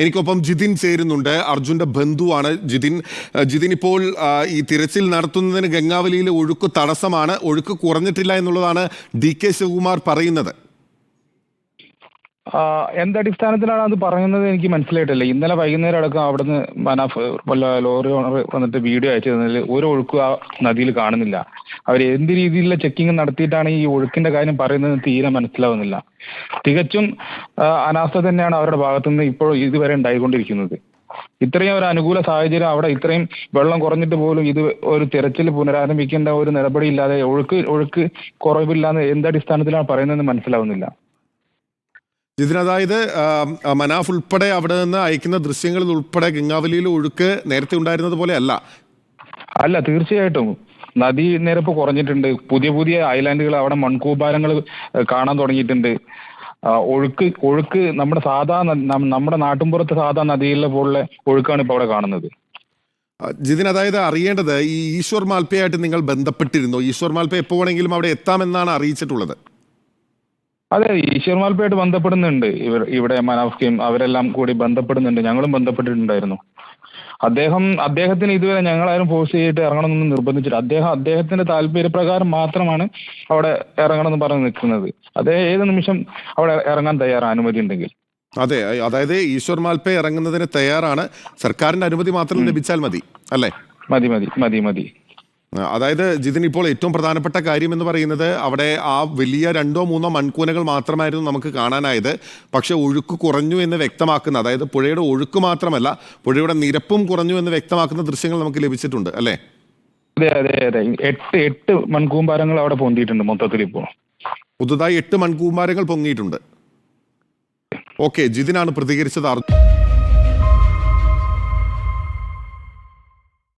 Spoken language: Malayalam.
എനിക്കൊപ്പം ജിതിൻ ചേരുന്നുണ്ട്. അർജുന്റെ ബന്ധുവാണ് ജിതിൻ. ജിതിൻ ഇപ്പോൾ ഈ തിരച്ചിൽ നടത്തുന്നതിന് ഗംഗാവലിയിലെ ഒഴുക്ക് തടസ്സമാണ്. ഒഴുക്ക് കുറഞ്ഞിട്ടില്ല എന്നുള്ളതാണ് ഡി കെ ശിവകുമാർ പറയുന്നത്. എന്തടിസ്ഥാനത്തിലാണ് അത് പറയുന്നത് എനിക്ക് മനസ്സിലായിട്ടില്ല. ഇന്നലെ വൈകുന്നേരം അടക്കം അവിടുന്ന് മനാഫ് വല്ല ലോറി ഓണർ വന്നിട്ട് വീഡിയോ അയച്ചു തന്നതിൽ ഒരു ഒഴുക്കും ആ നദിയിൽ കാണുന്നില്ല. അവർ എന്ത് രീതിയിലുള്ള ചെക്കിംഗ് നടത്തിയിട്ടാണ് ഈ ഒഴുക്കിന്റെ കാര്യം പറയുന്നത് തീരെ മനസ്സിലാവുന്നില്ല. തികച്ചും അനാസ്ഥ തന്നെയാണ് അവരുടെ ഭാഗത്തുനിന്ന് ഇപ്പോൾ ഇതുവരെ ഉണ്ടായിക്കൊണ്ടിരിക്കുന്നത്. ഇത്രയും ഒരു അനുകൂല സാഹചര്യം അവിടെ ഇത്രയും വെള്ളം കുറഞ്ഞിട്ട് പോലും ഇത് ഒരു തിരച്ചിൽ പുനരാരംഭിക്കേണ്ട ഒരു നടപടി ഇല്ലാതെ ഒഴുക്ക് ഒഴുക്ക് കുറവില്ലാന്ന് എന്തടിസ്ഥാനത്തിലാണ് പറയുന്നതെന്ന് മനസ്സിലാവുന്നില്ല. ആ, മനാഫ് ഉൾപ്പെടെ അവിടെ നിന്ന് അയക്കുന്ന ദൃശ്യങ്ങളിൽ ഉൾപ്പെടെ ഗംഗാവലിയിൽ ഒഴുക്ക് നേരത്തെ ഉണ്ടായിരുന്നത് പോലെ അല്ല? അല്ല തീർച്ചയായിട്ടും. നദി നിരപ്പ് കുറഞ്ഞിട്ടുണ്ട്. പുതിയ പുതിയ ഐലാൻഡുകൾ അവിടെ മൺകൂബാരങ്ങൾ കാണാൻ തുടങ്ങിയിട്ടുണ്ട്. ഒഴുക്ക് ഒഴുക്ക് നമ്മുടെ സാധാ നമ്മുടെ നാട്ടിൻപുറത്ത് സാധാ നദിയിലെ പോലുള്ള ഒഴുക്കാണ് ഇപ്പോൾ അവിടെ കാണുന്നത്. ജിതിൻ അതായത് അറിയേണ്ടത് ഈ ഈശ്വർ മാൽപ്പയായിട്ട് നിങ്ങൾ ബന്ധപ്പെട്ടിരുന്നു? ഈശ്വർ മാൽപ്പ എപ്പോ വേണമെങ്കിലും അവിടെ എത്താമെന്നാണ് അറിയിച്ചിട്ടുള്ളത്. അതെ ഈശ്വർ മാൽപ്പയായിട്ട് ബന്ധപ്പെടുന്നുണ്ട്. ഇവർ ഇവിടെ മനാഫ്കയും അവരെല്ലാം കൂടി ബന്ധപ്പെടുന്നുണ്ട്. ഞങ്ങളും ബന്ധപ്പെട്ടിട്ടുണ്ടായിരുന്നു. അദ്ദേഹം അദ്ദേഹത്തിന് ഇതുവരെ ഞങ്ങളാരും ഫോഴ്സ് ചെയ്തിട്ട് ഇറങ്ങണമെന്ന് നിർബന്ധിച്ചിട്ട് അദ്ദേഹം അദ്ദേഹത്തിന്റെ താല്പര്യപ്രകാരം മാത്രമാണ് അവിടെ ഇറങ്ങണമെന്ന് പറഞ്ഞു നിൽക്കുന്നത്. അദ്ദേഹം ഏത് നിമിഷം അവിടെ ഇറങ്ങാൻ തയ്യാറാണ് അനുമതി ഉണ്ടെങ്കിൽ. അതെ അതായത് ഈശ്വർ മാൽപ്പ ഇറങ്ങുന്നതിന് തയ്യാറാണ്. സർക്കാരിന്റെ അനുമതി മാത്രം ലഭിച്ചാൽ മതി അല്ലേ? മതി മതി മതി മതി. അതായത് ജിതിൻ ഇപ്പോൾ ഏറ്റവും പ്രധാനപ്പെട്ട കാര്യം എന്ന് പറയുന്നത് അവിടെ ആ വലിയ രണ്ടോ മൂന്നോ മൺകൂനകൾ മാത്രമായിരുന്നു നമുക്ക് കാണാനായത്. പക്ഷേ ഒഴുക്ക് കുറഞ്ഞു എന്ന് വ്യക്തമാക്കുന്ന അതായത് പുഴയുടെ ഒഴുക്ക് മാത്രമല്ല പുഴയുടെ നിരപ്പും കുറഞ്ഞു എന്ന് വ്യക്തമാക്കുന്ന ദൃശ്യങ്ങൾ നമുക്ക് ലഭിച്ചിട്ടുണ്ട് അല്ലേ? അതെ അതെ അതെ. എട്ട് എട്ട് മൺകൂമ്പാരങ്ങൾ അവിടെ പൊന്തിയിട്ടുണ്ട് മൊത്തത്തിൽ ഇപ്പോൾ. പുതുതായി എട്ട് മൺകൂമ്പാരങ്ങൾ പൊങ്ങിയിട്ടുണ്ട്. ഓക്കെ ജിതിനാണ് പ്രതികരിച്ചത്. അർജുൻ